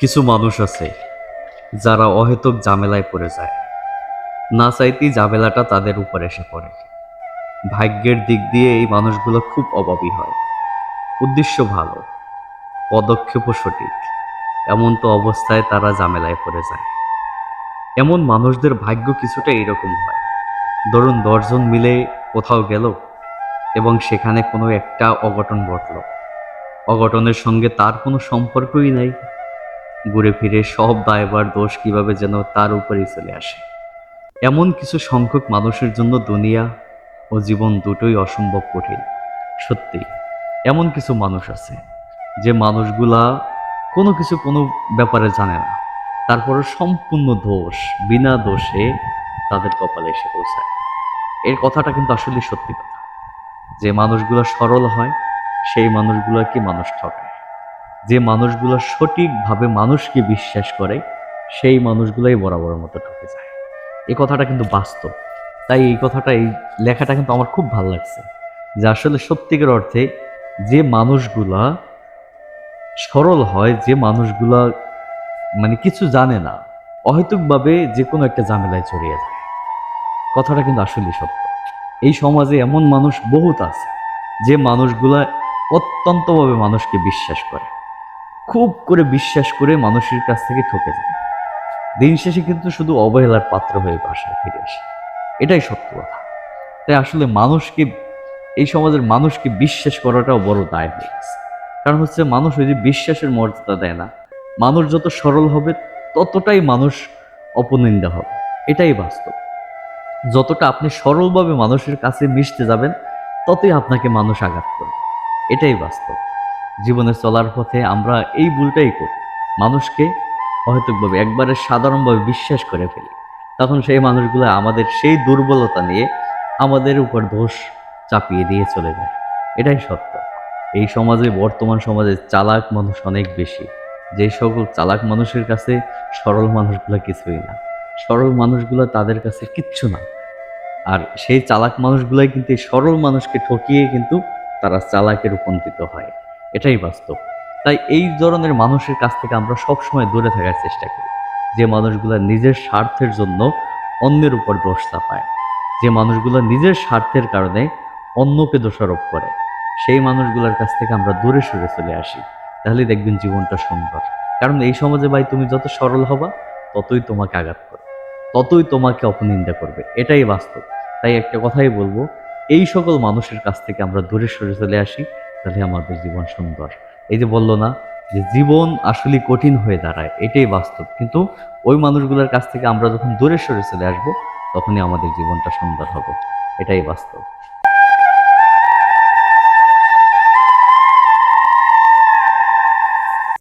কিছু মানুষ আছে যারা অহেতুক ঝামেলায় পড়ে যায়। না চাইতেই ঝামেলাটা তাদের উপর এসে পড়ে। ভাগ্যের দিক দিয়ে এই মানুষগুলো খুব অভাবী হয়। উদ্দেশ্য ভালো, পদক্ষেপও সঠিক, এমন তো অবস্থায় তারা ঝামেলায় পড়ে যায়। এমন মানুষদের ভাগ্য কিছুটা এরকম হয়। ধরুন দশজন মিলে কোথাও গেল এবং সেখানে কোনো একটা অঘটন ঘটল। অঘটনের সঙ্গে তার কোনো সম্পর্কই নাই। ঘুরে ফিরে সব দায়বার দোষ কীভাবে যেন তার উপরেই চলে আসে। এমন কিছু সংখ্যক মানুষের জন্য দুনিয়া ও জীবন দুটোই অসম্ভব কঠিন, সত্যি। এমন কিছু মানুষ আছে যে মানুষগুলা কোনো কিছু কোনো ব্যাপারে জানে না, তারপরে সম্পূর্ণ দোষ, বিনা দোষে তাদের কপালে এসে পৌঁছায়। এর কথাটা কিন্তু আসলে সত্যি কথা। যে মানুষগুলো সরল হয়, সেই মানুষগুলোকে মানুষ ঠকায় যে মানুষগুলো সঠিকভাবে মানুষকে বিশ্বাস করে, সেই মানুষগুলোই বরাবর মতো ঠকে যায়। এই কথাটা কিন্তু বাস্তব। তাই এই কথাটা, এই লেখাটা কিন্তু আমার খুব ভালো লাগছে যে আসলে সত্যিকার অর্থে যে মানুষগুলা সরল হয়, যে মানুষগুলা মানে কিছু জানে না, অহেতুকভাবে যে কোনো একটা ঝামেলায় জড়িয়ে যায়। কথাটা কিন্তু আসলেই সত্য। এই সমাজে এমন মানুষ বহুত আছে যে মানুষগুলা অত্যন্তভাবে মানুষকে বিশ্বাস করে। খুব করে বিশ্বাস করে মানুষের কাছ থেকে ঠকে যায়। দিন শেষে কিন্তু শুধু অবহেলার পাত্র হয়ে বাসায় ফিরে আসে। এটাই সত্য কথা। তাই আসলে মানুষকে, এই সমাজের মানুষকে বিশ্বাস করাটাও বড় দায় হয়ে গেছে। কারণ হচ্ছে মানুষ ওই যে বিশ্বাসের মর্যাদা দেয় না। মানুষ যত সরল হবে, ততটাই মানুষ অপনিন্দা হবে। এটাই বাস্তব। যতটা আপনি সরলভাবে মানুষের কাছে মিশতে যাবেন, ততই আপনাকে মানুষ আঘাত করবে। এটাই বাস্তব। জীবনে চলার পথে আমরা এই ভুলটাই করি। মানুষকে অহেতুকভাবে একবারে সাধারণভাবে বিশ্বাস করে ফেলি। তখন সেই মানুষগুলো আমাদের সেই দুর্বলতা নিয়ে আমাদের উপর দোষ চাপিয়ে দিয়ে চলে যায়। এটাই সত্য। এই সমাজে, বর্তমান সমাজে চালাক মানুষ অনেক বেশি। যে সকল চালাক মানুষের কাছে সরল মানুষগুলো কিছুই না। সরল মানুষগুলো তাদের কাছে কিচ্ছু না। আর সেই চালাক মানুষগুলাই কিন্তু সরল মানুষকে ঠকিয়ে কিন্তু তারা চালাকে রূপান্তরিত হয় এটাই বাস্তব। তাই এই ধরনের মানুষের কাছ থেকে আমরা সবসময় দূরে থাকার চেষ্টা করি। যে মানুষগুলো নিজের স্বার্থের জন্য অন্যের উপর দোষ চাপায়। যে মানুষগুলো নিজের স্বার্থের কারণে অন্যকে দোষারোপ করে। সেই মানুষগুলোর কাছ থেকে আমরা দূরে সরে চলে আসি। তাহলে দেখবেন জীবনটা সুন্দর। কারণ এই সমাজে ভাই তুমি যত সরল হবা, ততই তোমাকে আঘাত করবে ততই তোমাকে অপনিন্দা করবে। এটাই বাস্তব। তাই একটা কথাই বলব, এই সকল মানুষের কাছ থেকে আমরা দূরে সরে চলে আসি। তাহলে আমাদের জীবন সুন্দর। এই যে বলল না যে জীবন আসলে কঠিন হয়ে দাঁড়ায়, এটাই বাস্তব। কিন্তু ওই মানুষগুলোর কাছ থেকে আমরা যখন দূরে সরে চলে আসব, তখনই আমাদের জীবনটা সুন্দর হবে। এটাই বাস্তব।